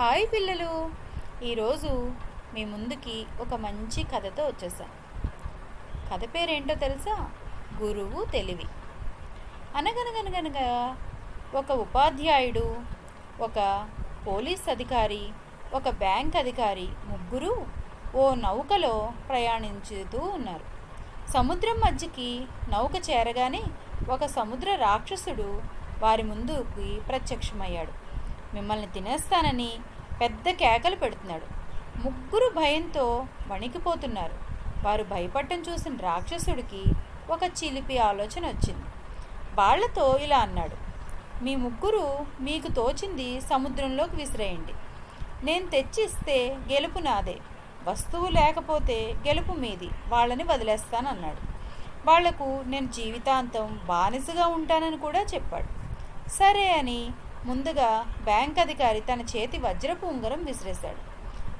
Hi పిల్లలు. ఈరోజు మీ ముందుకి ఒక మంచి కథతో వచ్చేసాను కథ పేరేంటో తెలుసా? గురువు తెలివి. అనగనగనగనగా ఒక ఉపాధ్యాయుడు ఒక పోలీస్ అధికారి ఒక బ్యాంక్ అధికారి ముగ్గురు ఓ నౌకలో ప్రయాణించుతూ ఉన్నారు. సముద్రం మధ్యకి నౌక చేరగానే ఒక సముద్ర రాక్షసుడు వారి ముందుకి ప్రత్యక్షమయ్యాడు. మిమ్మల్ని తినేస్తానని పెద్ద కేకలు పెడుతున్నాడు. ముగ్గురు భయంతో వణికిపోతున్నారు. వారు భయపడటం చూసిన రాక్షసుడికి ఒక చిలిపి ఆలోచన వచ్చింది. వాళ్ళతో ఇలా అన్నాడు మీ ముగ్గురు మీకు తోచింది సముద్రంలోకి విసిరేయండి. నేను తెచ్చిస్తే గెలుపు నాదే. వస్తువు లేకపోతే గెలుపు మీది. వాళ్ళని వదిలేస్తానన్నాడు. వాళ్ళకు నేను జీవితాంతం బానిసగా ఉంటానని కూడా చెప్పాడు. సరే అని ముందుగా బ్యాంక్ అధికారి తన చేతి వజ్రపు ఉంగరం విసిరేశాడు.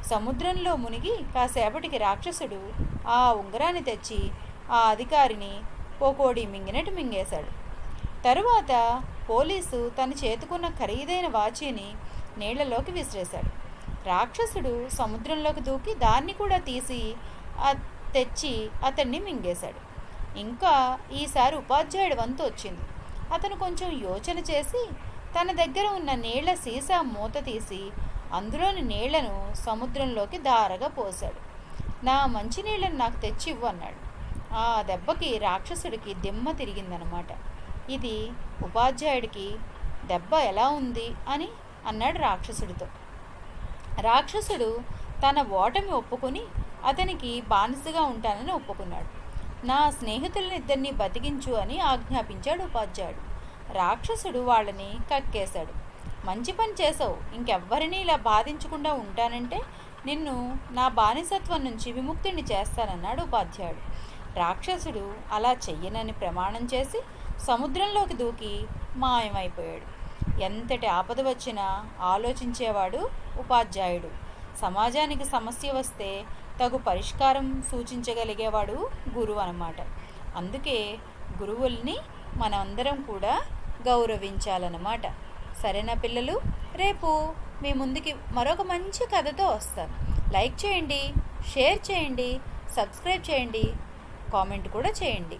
సముద్రంలో మునిగి కాసేపటికి రాక్షసుడు ఆ ఉంగరాన్ని తెచ్చి ఆ అధికారిని పోకోడి మింగినట్టు మింగేశాడు. తరువాత పోలీసు తన చేతుకున్న ఖరీదైన వాచీని నీళ్ళలోకి విసిరేశాడు. రాక్షసుడు సముద్రంలోకి దూకి దాన్ని కూడా తీసి తెచ్చి అతన్ని మింగేశాడు. ఇంకా ఈసారి ఉపాధ్యాయుడు వంతు వచ్చింది. అతను కొంచెం యోచన చేసి తన దగ్గర ఉన్న నీళ్ళ సీసా మూత తీసి అందులోని నీళ్ళను సముద్రంలోకి దారగా పోశాడు. నా మంచినీళ్ళని నాకు తెచ్చి ఇవ్వు అన్నాడు. ఆ దెబ్బకి రాక్షసుడికి దిమ్మ తిరిగిందనమాట. ఇది ఉపాధ్యాయుడికి దెబ్బ ఎలా ఉంది? అని అన్నాడు రాక్షసుడితో. రాక్షసుడు తన ఓటమి ఒప్పుకొని అతనికి బానిసగా ఉంటానని ఒప్పుకున్నాడు. నా స్నేహితులనిద్దరినీ బతికించు అని ఆజ్ఞాపించాడు ఉపాధ్యాయుడు. రాక్షసుడు వాళ్ళని కక్కేశాడు. మంచి పని చేసావు ఇంకెవ్వరినీ ఇలా బాధించకుండా ఉంటానంటే నిన్ను నా బానిసత్వం నుంచి విముక్తిని చేస్తానన్నాడు ఉపాధ్యాయుడు. రాక్షసుడు అలా చెయ్యనని ప్రమాణం చేసి సముద్రంలోకి దూకి మాయమైపోయాడు. ఎంతటి ఆపద వచ్చినా ఆలోచించేవాడు ఉపాధ్యాయుడు. సమాజానికి సమస్య వస్తే తగు పరిష్కారం సూచించగలిగేవాడు గురువు అన్నమాట. అందుకే గురువుల్ని మనందరం కూడా గౌరవించాలన్నమాట. సరేనా పిల్లలు? రేపు మీ ముందుకి మరొక మంచి కథతో వస్తాను. లైక్ చేయండి షేర్ చేయండి సబ్స్క్రైబ్ చేయండి కామెంట్ కూడా చేయండి.